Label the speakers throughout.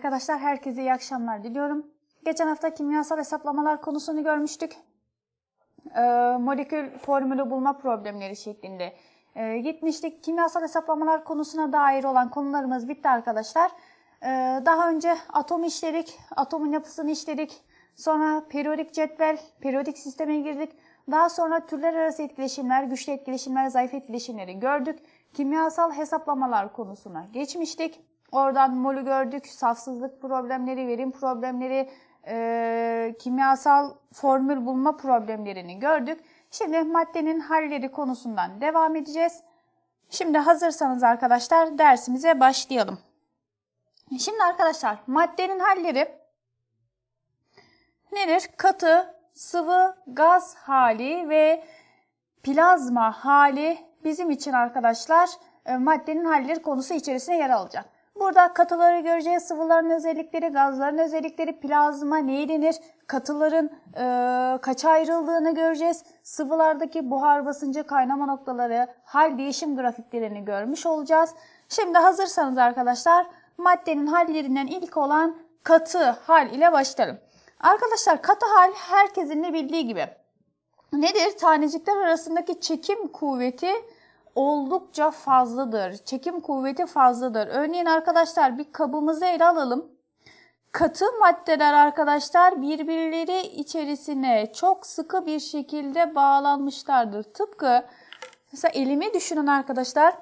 Speaker 1: Arkadaşlar herkese iyi akşamlar diliyorum. Geçen hafta kimyasal hesaplamalar konusunu görmüştük. Ee, molekül formülü bulma problemleri şeklinde ee, gitmiştik. Kimyasal hesaplamalar konusuna dair olan konularımız bitti arkadaşlar. Ee, daha önce atom işledik, atomun yapısını işledik. Sonra periyodik cetvel, periyodik sisteme girdik. Daha sonra türler arası etkileşimler, güçlü etkileşimler, zayıf etkileşimleri gördük. Kimyasal hesaplamalar konusuna geçmiştik. Oradan molü gördük, safsızlık problemleri, verim problemleri, e, kimyasal formül bulma problemlerini gördük. Şimdi maddenin halleri konusundan devam edeceğiz. Şimdi hazırsanız arkadaşlar dersimize başlayalım. Şimdi arkadaşlar maddenin halleri nedir? Katı, sıvı, gaz hali ve plazma hali bizim için arkadaşlar e, maddenin halleri konusu içerisine yer alacak. Burada katıları göreceğiz, sıvıların özellikleri, gazların özellikleri, plazma neye denir, katıların e, kaça ayrıldığını göreceğiz. Sıvılardaki buhar basıncı, kaynama noktaları, hal değişim grafiklerini görmüş olacağız. Şimdi hazırsanız arkadaşlar maddenin hallerinden ilk olan katı hal ile başlayalım. Arkadaşlar katı hal herkesin de bildiği gibi nedir? Tanecikler arasındaki çekim kuvveti oldukça fazladır. Çekim kuvveti fazladır. Örneğin arkadaşlar bir kabımızı ele alalım. Katı maddeler arkadaşlar birbirleri içerisine çok sıkı bir şekilde bağlanmışlardır. Tıpkı mesela elimi düşünün arkadaşlar.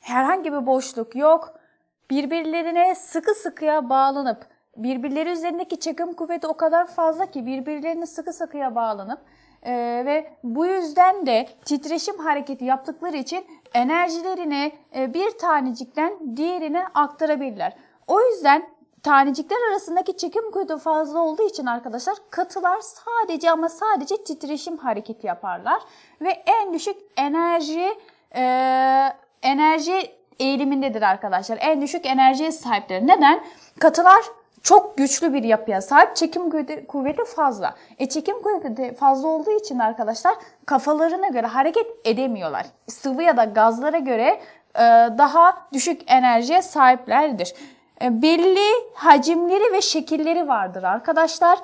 Speaker 1: Herhangi bir boşluk yok. Birbirlerine sıkı sıkıya bağlanıp birbirleri üzerindeki çekim kuvveti o kadar fazla ki birbirlerine sıkı sıkıya bağlanıp ee, ve bu yüzden de titreşim hareketi yaptıkları için enerjilerini e, bir tanecikten diğerine aktarabilirler. O yüzden tanecikler arasındaki çekim kuvveti fazla olduğu için arkadaşlar katılar sadece ama sadece titreşim hareketi yaparlar ve en düşük enerji e, enerji eğilimindedir arkadaşlar. En düşük enerjiye sahiptir. Neden? Katılar çok güçlü bir yapıya sahip. Çekim kuvveti fazla. E çekim kuvveti fazla olduğu için arkadaşlar kafalarına göre hareket edemiyorlar. Sıvı ya da gazlara göre e, daha düşük enerjiye sahiplerdir. E, belli hacimleri ve şekilleri vardır arkadaşlar.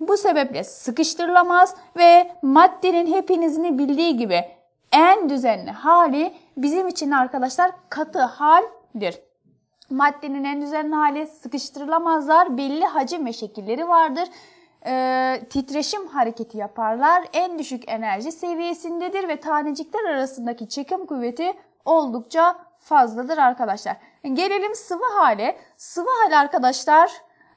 Speaker 1: Bu sebeple sıkıştırılamaz ve maddenin hepinizin bildiği gibi en düzenli hali bizim için arkadaşlar katı haldir. Maddenin en düzenli hali sıkıştırılamazlar. Belli hacim ve şekilleri vardır. Ee, titreşim hareketi yaparlar. En düşük enerji seviyesindedir ve tanecikler arasındaki çekim kuvveti oldukça fazladır arkadaşlar. Gelelim sıvı hale. Sıvı hale arkadaşlar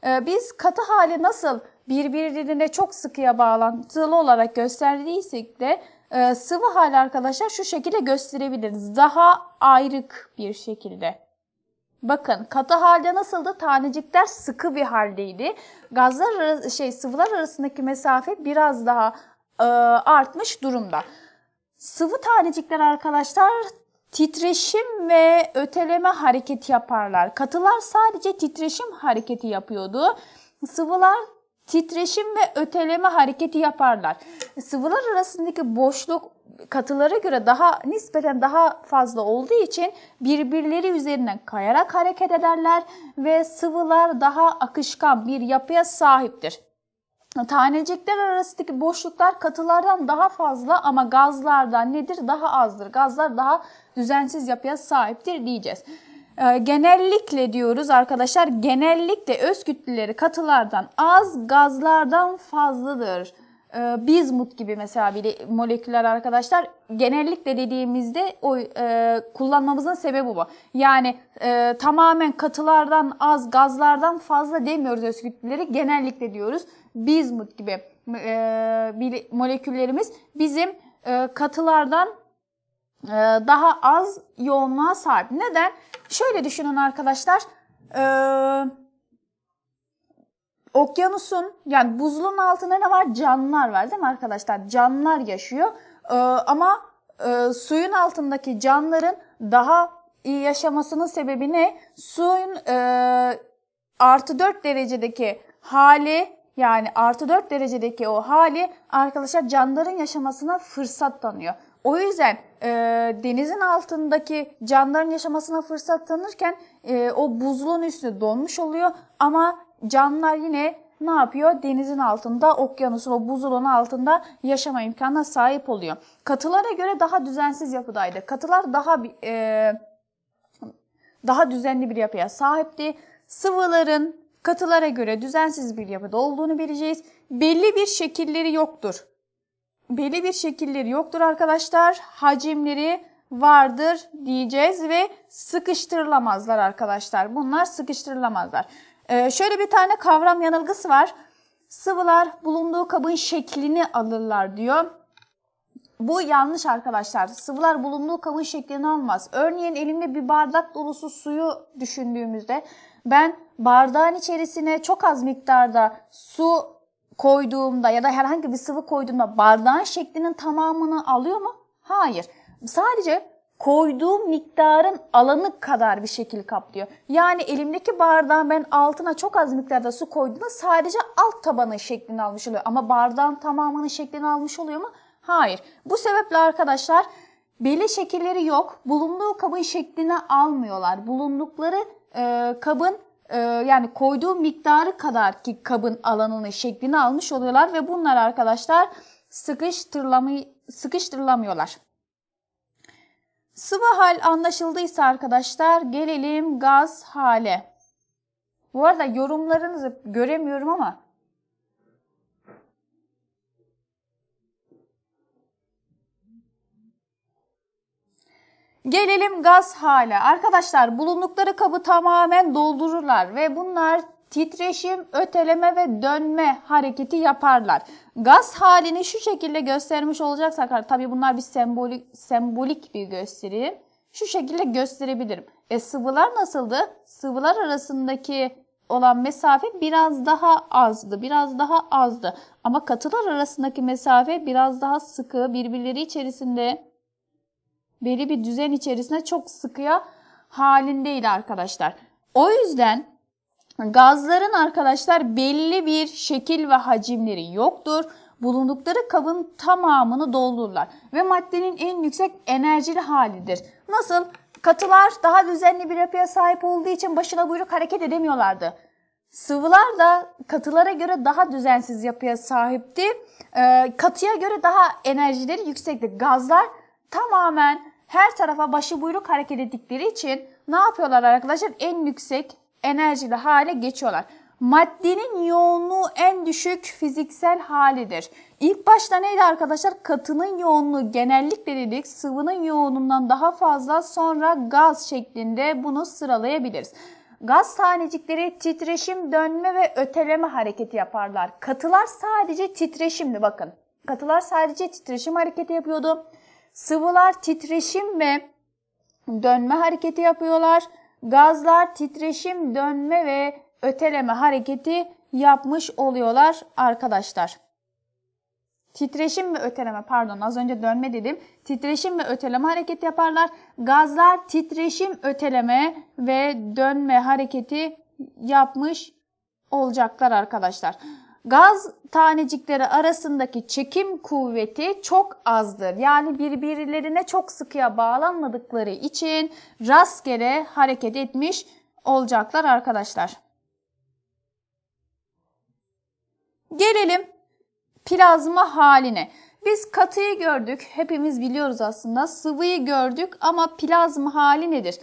Speaker 1: e, biz katı hali nasıl birbirine çok sıkıya bağlantılı olarak gösterdiysek de e, sıvı hali arkadaşlar şu şekilde gösterebiliriz. Daha ayrık bir şekilde. Bakın katı halde nasıldı? Tanecikler sıkı bir haldeydi. Gazlar şey sıvılar arasındaki mesafe biraz daha e, artmış durumda. Sıvı tanecikler arkadaşlar titreşim ve öteleme hareketi yaparlar. Katılar sadece titreşim hareketi yapıyordu. Sıvılar titreşim ve öteleme hareketi yaparlar. Sıvılar arasındaki boşluk katılara göre daha nispeten daha fazla olduğu için birbirleri üzerinden kayarak hareket ederler ve sıvılar daha akışkan bir yapıya sahiptir. Tanecikler arasındaki boşluklar katılardan daha fazla ama gazlardan nedir? Daha azdır. Gazlar daha düzensiz yapıya sahiptir diyeceğiz. Ee, genellikle diyoruz arkadaşlar genellikle öz kütleleri katılardan az gazlardan fazladır e, bizmut gibi mesela bir moleküller arkadaşlar genellikle dediğimizde o e, kullanmamızın sebebi bu. Yani e, tamamen katılardan az, gazlardan fazla demiyoruz öz kütleleri genellikle diyoruz. Bizmut gibi e, bir moleküllerimiz bizim e, katılardan e, daha az yoğunluğa sahip. Neden? Şöyle düşünün arkadaşlar. Eee okyanusun yani buzulun altında ne var? Canlılar var değil mi arkadaşlar? Canlılar yaşıyor. Ee, ama e, suyun altındaki canlıların daha iyi yaşamasının sebebi ne? Suyun e, artı 4 derecedeki hali yani artı 4 derecedeki o hali arkadaşlar canlıların yaşamasına fırsat tanıyor. O yüzden e, denizin altındaki canlıların yaşamasına fırsat tanırken e, o buzluğun üstü donmuş oluyor ama canlılar yine ne yapıyor? Denizin altında, okyanusun o buzulun altında yaşama imkanına sahip oluyor. Katılara göre daha düzensiz yapıdaydı. Katılar daha e, daha düzenli bir yapıya sahipti. Sıvıların katılara göre düzensiz bir yapıda olduğunu bileceğiz. Belli bir şekilleri yoktur. Belli bir şekilleri yoktur arkadaşlar. Hacimleri vardır diyeceğiz ve sıkıştırılamazlar arkadaşlar. Bunlar sıkıştırılamazlar. Ee, şöyle bir tane kavram yanılgısı var. Sıvılar bulunduğu kabın şeklini alırlar diyor. Bu yanlış arkadaşlar. Sıvılar bulunduğu kabın şeklini almaz. Örneğin elimde bir bardak dolusu suyu düşündüğümüzde ben bardağın içerisine çok az miktarda su koyduğumda ya da herhangi bir sıvı koyduğumda bardağın şeklinin tamamını alıyor mu? Hayır. Sadece koyduğum miktarın alanı kadar bir şekil kaplıyor. Yani elimdeki bardağın ben altına çok az miktarda su koyduğumda sadece alt tabanın şeklini almış oluyor. Ama bardağın tamamının şeklini almış oluyor mu? Hayır. Bu sebeple arkadaşlar belli şekilleri yok. Bulunduğu kabın şeklini almıyorlar. Bulundukları e, kabın e, yani koyduğu miktarı kadar ki kabın alanını şeklini almış oluyorlar ve bunlar arkadaşlar sıkıştırılamı, sıkıştırılamıyorlar. Sıvı hal anlaşıldıysa arkadaşlar gelelim gaz hale. Bu arada yorumlarınızı göremiyorum ama Gelelim gaz hale. Arkadaşlar bulundukları kabı tamamen doldururlar ve bunlar titreşim, öteleme ve dönme hareketi yaparlar. Gaz halini şu şekilde göstermiş olacaksak tabi bunlar bir sembolik, sembolik bir gösteri. Şu şekilde gösterebilirim. E sıvılar nasıldı? Sıvılar arasındaki olan mesafe biraz daha azdı. Biraz daha azdı. Ama katılar arasındaki mesafe biraz daha sıkı, birbirleri içerisinde belli bir düzen içerisinde çok sıkıya halindeydi arkadaşlar. O yüzden gazların arkadaşlar belli bir şekil ve hacimleri yoktur. Bulundukları kabın tamamını doldururlar ve maddenin en yüksek enerjili halidir. Nasıl? Katılar daha düzenli bir yapıya sahip olduğu için başına buyruk hareket edemiyorlardı. Sıvılar da katılara göre daha düzensiz yapıya sahipti. Ee, katıya göre daha enerjileri yüksekti. Gazlar tamamen her tarafa başı buyruk hareket ettikleri için ne yapıyorlar arkadaşlar? En yüksek enerjili hale geçiyorlar. Maddenin yoğunluğu en düşük fiziksel halidir. İlk başta neydi arkadaşlar? Katının yoğunluğu genellikle dedik sıvının yoğunluğundan daha fazla sonra gaz şeklinde bunu sıralayabiliriz. Gaz tanecikleri titreşim, dönme ve öteleme hareketi yaparlar. Katılar sadece titreşimdi bakın. Katılar sadece titreşim hareketi yapıyordu. Sıvılar titreşim ve dönme hareketi yapıyorlar. Gazlar titreşim, dönme ve öteleme hareketi yapmış oluyorlar arkadaşlar. Titreşim ve öteleme pardon az önce dönme dedim. Titreşim ve öteleme hareketi yaparlar. Gazlar titreşim, öteleme ve dönme hareketi yapmış olacaklar arkadaşlar. Gaz tanecikleri arasındaki çekim kuvveti çok azdır. Yani birbirlerine çok sıkıya bağlanmadıkları için rastgele hareket etmiş olacaklar arkadaşlar. Gelelim plazma haline. Biz katıyı gördük. Hepimiz biliyoruz aslında. Sıvıyı gördük ama plazma hali nedir?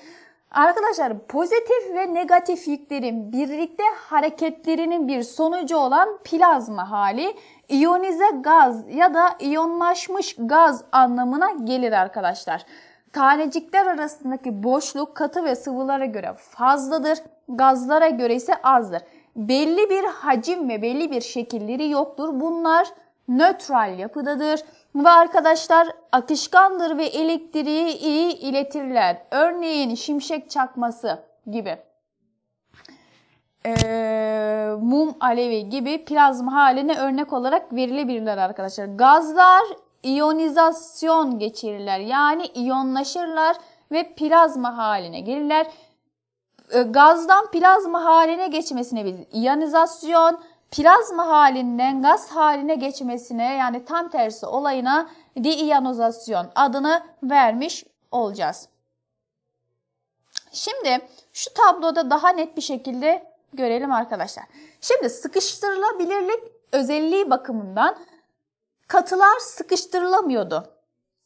Speaker 1: Arkadaşlar pozitif ve negatif yüklerin birlikte hareketlerinin bir sonucu olan plazma hali iyonize gaz ya da iyonlaşmış gaz anlamına gelir arkadaşlar. Tanecikler arasındaki boşluk katı ve sıvılara göre fazladır, gazlara göre ise azdır. Belli bir hacim ve belli bir şekilleri yoktur. Bunlar nötral yapıdadır ve arkadaşlar akışkandır ve elektriği iyi iletirler. Örneğin şimşek çakması gibi. Ee, mum alevi gibi plazma haline örnek olarak verilebilirler arkadaşlar. Gazlar iyonizasyon geçirirler. Yani iyonlaşırlar ve plazma haline gelirler. Ee, gazdan plazma haline geçmesine biz iyonizasyon, plazma halinden gaz haline geçmesine yani tam tersi olayına diiyanizasyon adını vermiş olacağız. Şimdi şu tabloda daha net bir şekilde görelim arkadaşlar. Şimdi sıkıştırılabilirlik özelliği bakımından katılar sıkıştırılamıyordu.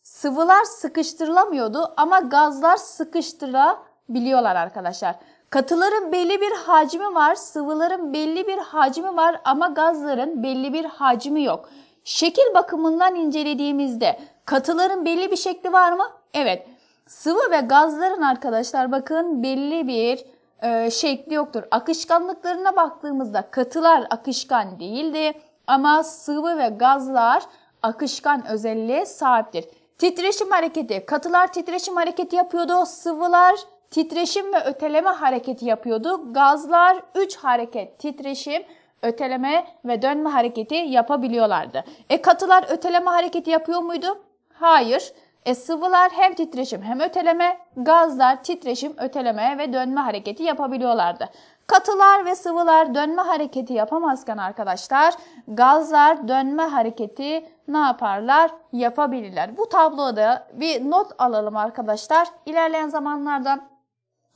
Speaker 1: Sıvılar sıkıştırılamıyordu ama gazlar sıkıştırabiliyorlar arkadaşlar. Katıların belli bir hacmi var, sıvıların belli bir hacmi var ama gazların belli bir hacmi yok. Şekil bakımından incelediğimizde katıların belli bir şekli var mı? Evet. Sıvı ve gazların arkadaşlar bakın belli bir e, şekli yoktur. Akışkanlıklarına baktığımızda katılar akışkan değildi ama sıvı ve gazlar akışkan özelliğe sahiptir. Titreşim hareketi, katılar titreşim hareketi yapıyordu, sıvılar titreşim ve öteleme hareketi yapıyordu. Gazlar 3 hareket, titreşim, öteleme ve dönme hareketi yapabiliyorlardı. E katılar öteleme hareketi yapıyor muydu? Hayır. E sıvılar hem titreşim hem öteleme, gazlar titreşim, öteleme ve dönme hareketi yapabiliyorlardı. Katılar ve sıvılar dönme hareketi yapamazken arkadaşlar gazlar dönme hareketi ne yaparlar? Yapabilirler. Bu tabloda bir not alalım arkadaşlar. İlerleyen zamanlarda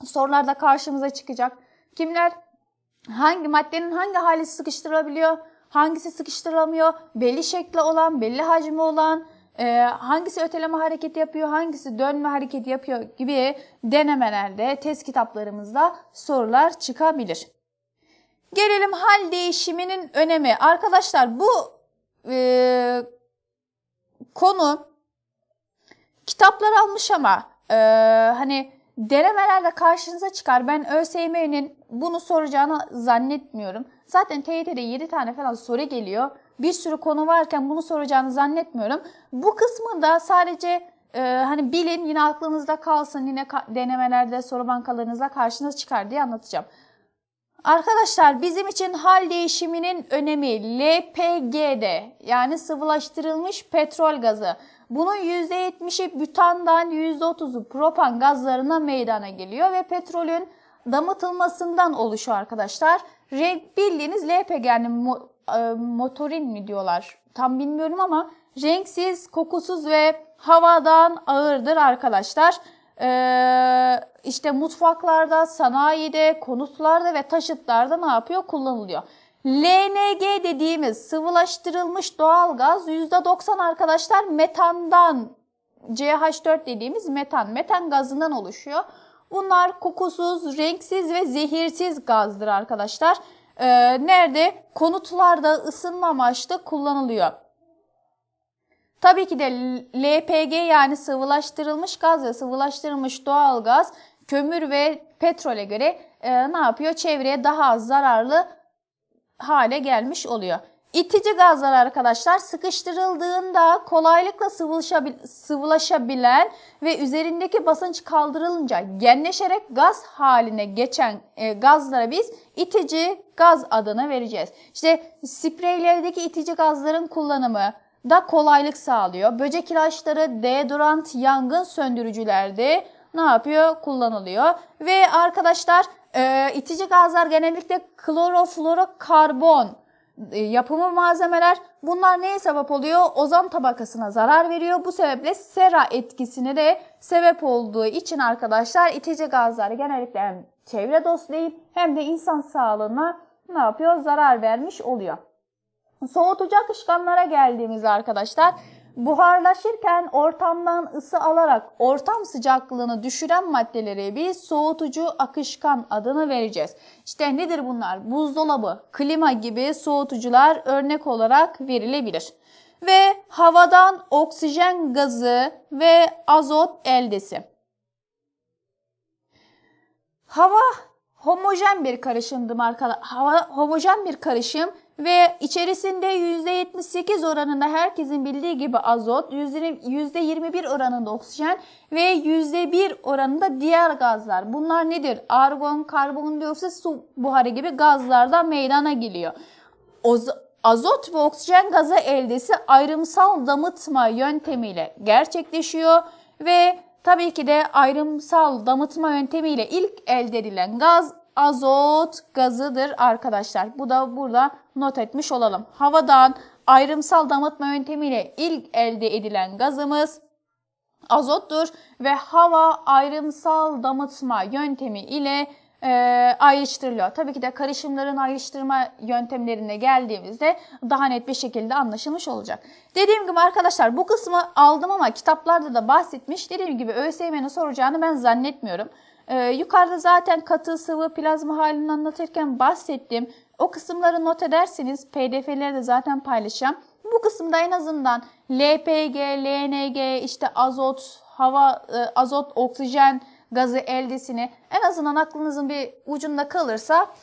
Speaker 1: sorularda karşımıza çıkacak. Kimler hangi maddenin hangi hali sıkıştırılabiliyor? Hangisi sıkıştırılamıyor? Belli şekli olan, belli hacmi olan, e, hangisi öteleme hareketi yapıyor, hangisi dönme hareketi yapıyor gibi denemelerde, test kitaplarımızda sorular çıkabilir. Gelelim hal değişiminin önemi. Arkadaşlar bu e, konu kitaplar almış ama e, hani denemelerde karşınıza çıkar. Ben ÖSYM'nin bunu soracağını zannetmiyorum. Zaten TYT'de 7 tane falan soru geliyor. Bir sürü konu varken bunu soracağını zannetmiyorum. Bu kısmında sadece e, hani bilin yine aklınızda kalsın yine ka- denemelerde soru bankalarınızda karşınıza çıkar diye anlatacağım. Arkadaşlar bizim için hal değişiminin önemi LPG'de yani sıvılaştırılmış petrol gazı. Bunun %70'i bütandan %30'u propan gazlarına meydana geliyor ve petrolün damıtılmasından oluşuyor arkadaşlar. Bildiğiniz LPG yani e, motorin mi diyorlar tam bilmiyorum ama renksiz, kokusuz ve havadan ağırdır arkadaşlar. Ee, işte mutfaklarda, sanayide, konutlarda ve taşıtlarda ne yapıyor? Kullanılıyor. LNG dediğimiz sıvılaştırılmış doğal gaz %90 arkadaşlar metandan CH4 dediğimiz metan, metan gazından oluşuyor. Bunlar kokusuz, renksiz ve zehirsiz gazdır arkadaşlar. Ee, nerede? Konutlarda ısınma amaçlı kullanılıyor. Tabii ki de LPG yani sıvılaştırılmış gaz ve sıvılaştırılmış doğal gaz kömür ve petrole göre e, ne yapıyor? Çevreye daha az zararlı hale gelmiş oluyor. İtici gazlar arkadaşlar sıkıştırıldığında kolaylıkla sıvılaşabilen ve üzerindeki basınç kaldırılınca genleşerek gaz haline geçen e, gazlara biz itici gaz adını vereceğiz. İşte spreylerdeki itici gazların kullanımı da kolaylık sağlıyor. Böcek ilaçları, deodorant, yangın söndürücülerde ne yapıyor? Kullanılıyor. Ve arkadaşlar e, itici gazlar genellikle kloroflorokarbon yapımı malzemeler. Bunlar neye sebep oluyor? Ozon tabakasına zarar veriyor. Bu sebeple sera etkisine de sebep olduğu için arkadaşlar itici gazlar genellikle hem çevre dostu değil hem de insan sağlığına ne yapıyor? Zarar vermiş oluyor. Soğutucu akışkanlara geldiğimizde arkadaşlar buharlaşırken ortamdan ısı alarak ortam sıcaklığını düşüren maddelere biz soğutucu akışkan adını vereceğiz. İşte nedir bunlar? Buzdolabı, klima gibi soğutucular örnek olarak verilebilir. Ve havadan oksijen gazı ve azot eldesi. Hava homojen bir karışımdı markalar. Hava homojen bir karışım ve içerisinde %78 oranında herkesin bildiği gibi azot, %21 oranında oksijen ve %1 oranında diğer gazlar. Bunlar nedir? Argon, karbondioksit, su buharı gibi gazlardan meydana geliyor. Azot ve oksijen gazı eldesi ayrımsal damıtma yöntemiyle gerçekleşiyor ve tabii ki de ayrımsal damıtma yöntemiyle ilk elde edilen gaz azot gazıdır arkadaşlar. Bu da burada not etmiş olalım. Havadan ayrımsal damıtma yöntemiyle ilk elde edilen gazımız azottur ve hava ayrımsal damıtma yöntemi ile e, ayrıştırılıyor. Tabii ki de karışımların ayrıştırma yöntemlerine geldiğimizde daha net bir şekilde anlaşılmış olacak. Dediğim gibi arkadaşlar bu kısmı aldım ama kitaplarda da bahsetmiş. Dediğim gibi ÖSYM'nin soracağını ben zannetmiyorum. E, yukarıda zaten katı, sıvı, plazma halini anlatırken bahsettim. O kısımları not ederseniz pdf'leri de zaten paylaşacağım. Bu kısımda en azından LPG, LNG, işte azot, hava, e, azot, oksijen gazı eldesini en azından aklınızın bir ucunda kalırsa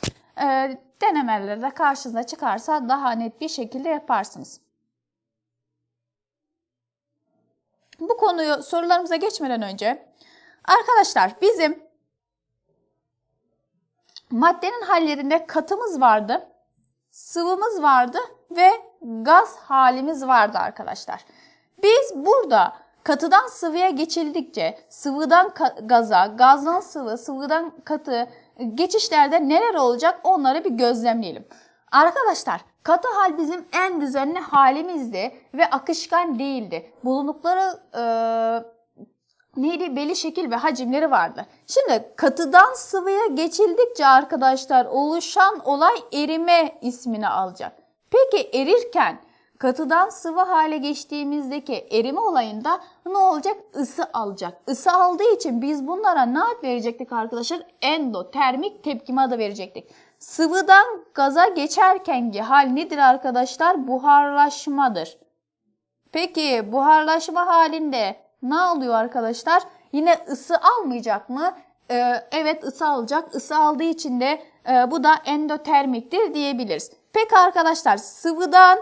Speaker 1: e, denemelerde karşınıza çıkarsa daha net bir şekilde yaparsınız. Bu konuyu sorularımıza geçmeden önce arkadaşlar bizim maddenin hallerinde katımız vardı, sıvımız vardı ve gaz halimiz vardı arkadaşlar. Biz burada katıdan sıvıya geçildikçe sıvıdan gaza, gazdan sıvı, sıvıdan katı geçişlerde neler olacak onları bir gözlemleyelim. Arkadaşlar katı hal bizim en düzenli halimizdi ve akışkan değildi. Bulundukları e, neydi? Belli şekil ve hacimleri vardı. Şimdi katıdan sıvıya geçildikçe arkadaşlar oluşan olay erime ismini alacak. Peki erirken katıdan sıvı hale geçtiğimizdeki erime olayında ne olacak? Isı alacak. Isı aldığı için biz bunlara ne ad verecektik arkadaşlar? Endotermik tepkime adı verecektik. Sıvıdan gaza geçerkenki hal nedir arkadaşlar? Buharlaşmadır. Peki buharlaşma halinde ne oluyor arkadaşlar? Yine ısı almayacak mı? Ee, evet ısı alacak. Isı aldığı için de e, bu da endotermiktir diyebiliriz. Peki arkadaşlar sıvıdan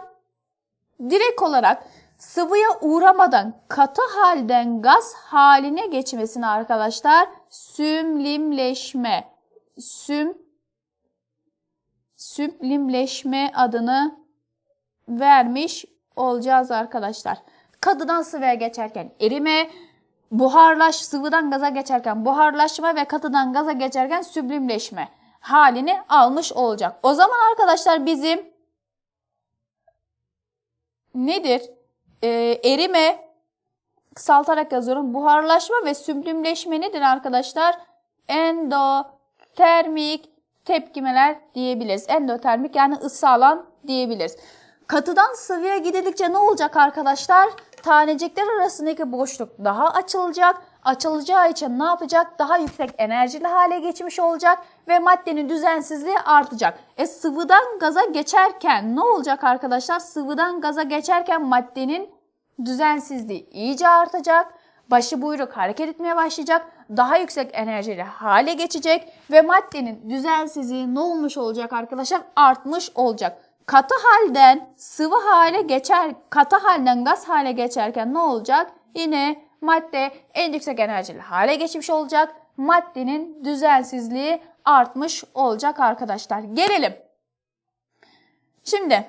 Speaker 1: direkt olarak sıvıya uğramadan katı halden gaz haline geçmesine arkadaşlar sümlimleşme, süm sümlimleşme adını vermiş olacağız arkadaşlar. Katıdan sıvıya geçerken erime, buharlaş sıvıdan gaza geçerken buharlaşma ve katıdan gaza geçerken süblimleşme halini almış olacak. O zaman arkadaşlar bizim nedir? Ee, erime kısaltarak yazıyorum. Buharlaşma ve süblimleşme nedir arkadaşlar? Endotermik tepkimeler diyebiliriz. Endotermik yani ısı alan diyebiliriz. Katıdan sıvıya gidildikçe ne olacak arkadaşlar? Tanecikler arasındaki boşluk daha açılacak. Açılacağı için ne yapacak? Daha yüksek enerjili hale geçmiş olacak ve maddenin düzensizliği artacak. E sıvıdan gaza geçerken ne olacak arkadaşlar? Sıvıdan gaza geçerken maddenin düzensizliği iyice artacak. Başı buyruk hareket etmeye başlayacak. Daha yüksek enerjili hale geçecek ve maddenin düzensizliği ne olmuş olacak arkadaşlar? Artmış olacak. Katı halden sıvı hale geçer, katı halden gaz hale geçerken ne olacak? Yine madde en yüksek enerjili hale geçmiş olacak. Maddenin düzensizliği artmış olacak arkadaşlar. Gelelim. Şimdi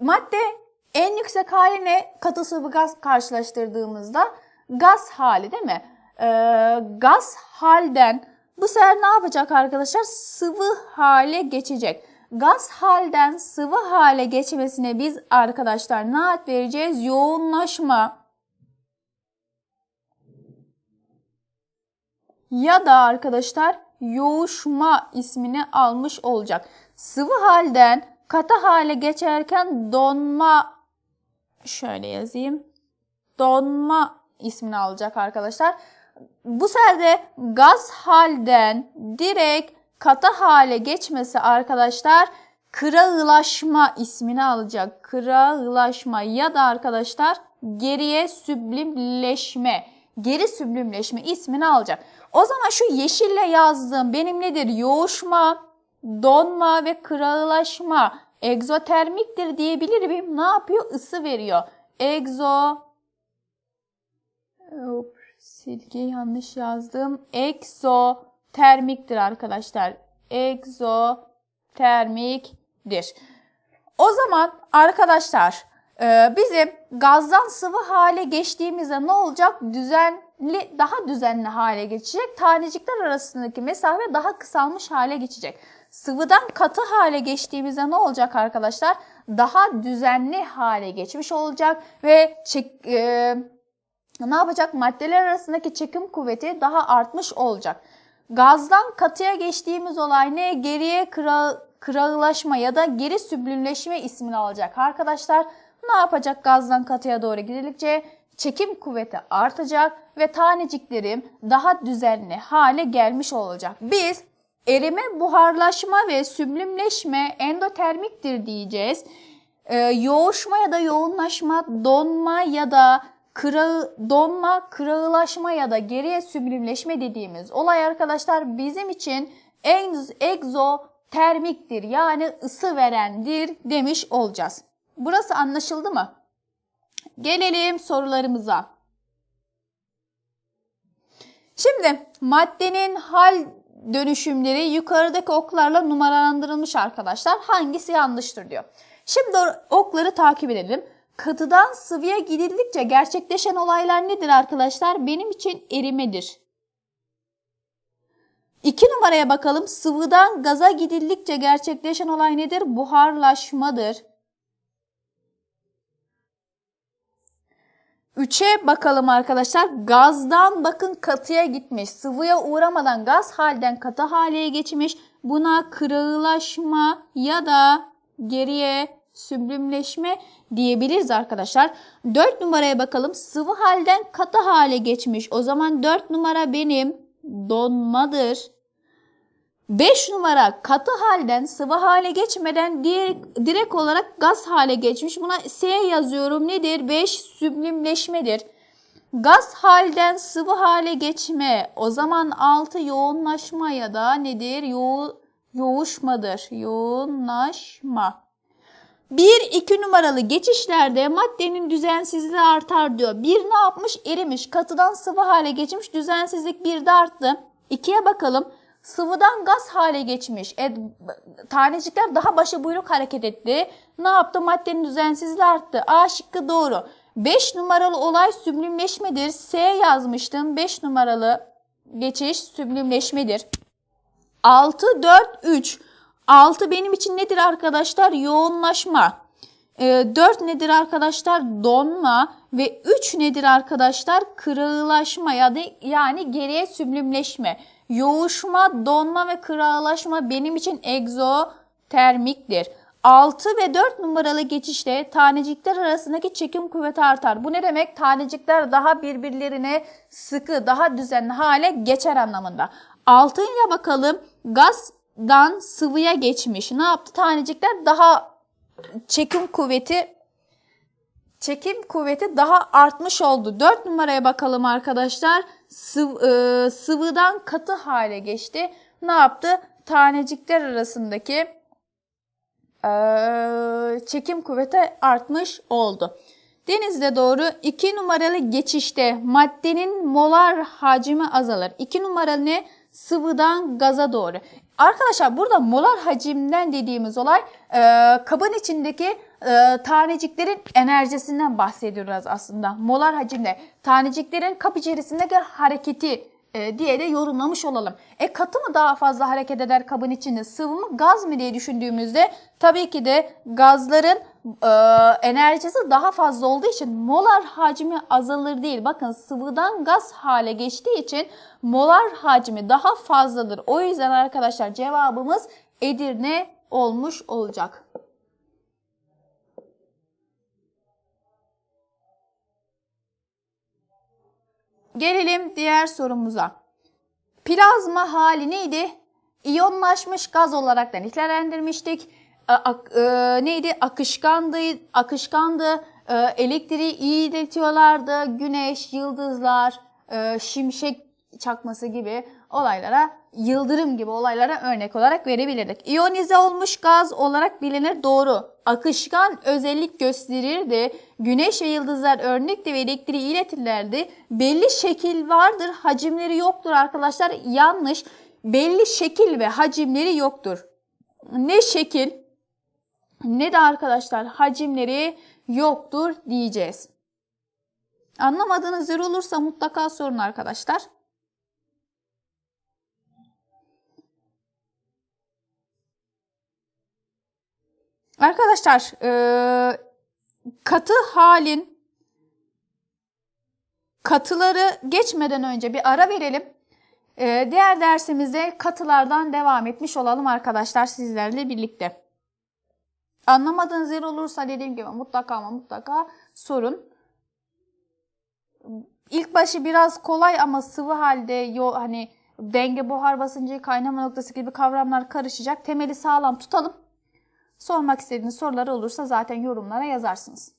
Speaker 1: madde en yüksek haline katı sıvı gaz karşılaştırdığımızda gaz hali değil mi? Ee, gaz halden bu sefer ne yapacak arkadaşlar? Sıvı hale geçecek. Gaz halden sıvı hale geçmesine biz arkadaşlar ne ad vereceğiz? Yoğunlaşma ya da arkadaşlar yoğuşma ismini almış olacak. Sıvı halden katı hale geçerken donma şöyle yazayım. Donma ismini alacak arkadaşlar. Bu sefer gaz halden direkt katı hale geçmesi arkadaşlar kırağılaşma ismini alacak. Kırağılaşma ya da arkadaşlar geriye süblimleşme, geri süblimleşme ismini alacak. O zaman şu yeşille yazdığım benim nedir? Yoğuşma, donma ve kırağılaşma egzotermiktir diyebilir miyim? Ne yapıyor? Isı veriyor. Egzo Hop, silgi yanlış yazdım. Egzotermiktir arkadaşlar. Egzotermiktir. O zaman arkadaşlar e, bizim gazdan sıvı hale geçtiğimizde ne olacak? Düzen düzenli, daha düzenli hale geçecek. Tanecikler arasındaki mesafe daha kısalmış hale geçecek. Sıvıdan katı hale geçtiğimizde ne olacak arkadaşlar? Daha düzenli hale geçmiş olacak ve çek, e, ne yapacak? Maddeler arasındaki çekim kuvveti daha artmış olacak. Gazdan katıya geçtiğimiz olay ne? Geriye kıra, kırağılaşma ya da geri süblimleşme ismini alacak arkadaşlar. Ne yapacak gazdan katıya doğru gidildikçe? Çekim kuvveti artacak ve taneciklerim daha düzenli hale gelmiş olacak. Biz erime, buharlaşma ve süblimleşme endotermiktir diyeceğiz. Ee, yoğuşma ya da yoğunlaşma, donma ya da kırağı, donma, kırağılaşma ya da geriye süblimleşme dediğimiz olay arkadaşlar bizim için egz, egzotermiktir yani ısı verendir demiş olacağız. Burası anlaşıldı mı? Gelelim sorularımıza. Şimdi maddenin hal dönüşümleri yukarıdaki oklarla numaralandırılmış arkadaşlar. Hangisi yanlıştır diyor. Şimdi okları takip edelim. Katıdan sıvıya gidildikçe gerçekleşen olaylar nedir arkadaşlar? Benim için erimedir. 2 numaraya bakalım. Sıvıdan gaza gidildikçe gerçekleşen olay nedir? Buharlaşmadır. 3'e bakalım arkadaşlar. Gazdan bakın katıya gitmiş. Sıvıya uğramadan gaz halden katı hale geçmiş. Buna kırağılaşma ya da geriye süblimleşme diyebiliriz arkadaşlar. 4 numaraya bakalım. Sıvı halden katı hale geçmiş. O zaman 4 numara benim donmadır. 5 numara katı halden sıvı hale geçmeden direkt, olarak gaz hale geçmiş. Buna S yazıyorum. Nedir? 5 süblimleşmedir. Gaz halden sıvı hale geçme. O zaman 6 yoğunlaşma ya da nedir? Yo yoğuşmadır. Yoğunlaşma. 1-2 numaralı geçişlerde maddenin düzensizliği artar diyor. 1 ne yapmış? Erimiş. Katıdan sıvı hale geçmiş. Düzensizlik 1 de arttı. 2'ye bakalım. Sıvıdan gaz hale geçmiş. E, tanecikler daha başı buyruk hareket etti. Ne yaptı? Maddenin düzensizliği arttı. A şıkkı doğru. 5 numaralı olay süblimleşmedir. S yazmıştım. 5 numaralı geçiş süblimleşmedir. 6, 4, 3. 6 benim için nedir arkadaşlar? Yoğunlaşma. E, 4 nedir arkadaşlar? Donma. Ve 3 nedir arkadaşlar? Kırığılaşma ya da yani geriye süblimleşme. Yoğuşma, donma ve kırağılaşma benim için egzotermiktir. 6 ve 4 numaralı geçişte tanecikler arasındaki çekim kuvveti artar. Bu ne demek? Tanecikler daha birbirlerine sıkı, daha düzenli hale geçer anlamında. 6'ya bakalım. Gazdan sıvıya geçmiş. Ne yaptı? Tanecikler daha çekim kuvveti çekim kuvveti daha artmış oldu. 4 numaraya bakalım arkadaşlar. Sıv, e, sıvıdan katı hale geçti. Ne yaptı? Tanecikler arasındaki e, çekim kuvveti artmış oldu. Denizde doğru 2 numaralı geçişte maddenin molar hacmi azalır. 2 numaralı ne? Sıvıdan gaza doğru. Arkadaşlar burada molar hacimden dediğimiz olay e, kabın içindeki e, taneciklerin enerjisinden bahsediyoruz aslında. Molar hacimde taneciklerin kap içerisindeki hareketi e, diye de yorumlamış olalım. E katı mı daha fazla hareket eder kabın içinde sıvı mı gaz mı diye düşündüğümüzde tabii ki de gazların e, enerjisi daha fazla olduğu için molar hacmi azalır değil. Bakın sıvıdan gaz hale geçtiği için molar hacmi daha fazladır. O yüzden arkadaşlar cevabımız Edirne olmuş olacak. Gelelim diğer sorumuza. Plazma hali neydi? İyonlaşmış gaz olarak da nitelendirmiştik. Ak, e, neydi? Akışkandı, akışkandı. E, elektriği iyi iletiyorlardı. Güneş, yıldızlar, e, şimşek çakması gibi olaylara, yıldırım gibi olaylara örnek olarak verebilirdik. İyonize olmuş gaz olarak bilinir doğru. Akışkan özellik gösterirdi. Güneş ve yıldızlar örnekti ve elektriği iletirlerdi. Belli şekil vardır, hacimleri yoktur arkadaşlar. Yanlış. Belli şekil ve hacimleri yoktur. Ne şekil ne de arkadaşlar hacimleri yoktur diyeceğiz. Anlamadığınız yer olursa mutlaka sorun arkadaşlar. Arkadaşlar eee, katı halin katıları geçmeden önce bir ara verelim. Eee, diğer dersimizde katılardan devam etmiş olalım arkadaşlar sizlerle birlikte. Anlamadığınız yer olursa dediğim gibi mutlaka ama mutlaka sorun. İlk başı biraz kolay ama sıvı halde yo, hani denge buhar basıncı kaynama noktası gibi kavramlar karışacak. Temeli sağlam tutalım. Sormak istediğiniz soruları olursa zaten yorumlara yazarsınız.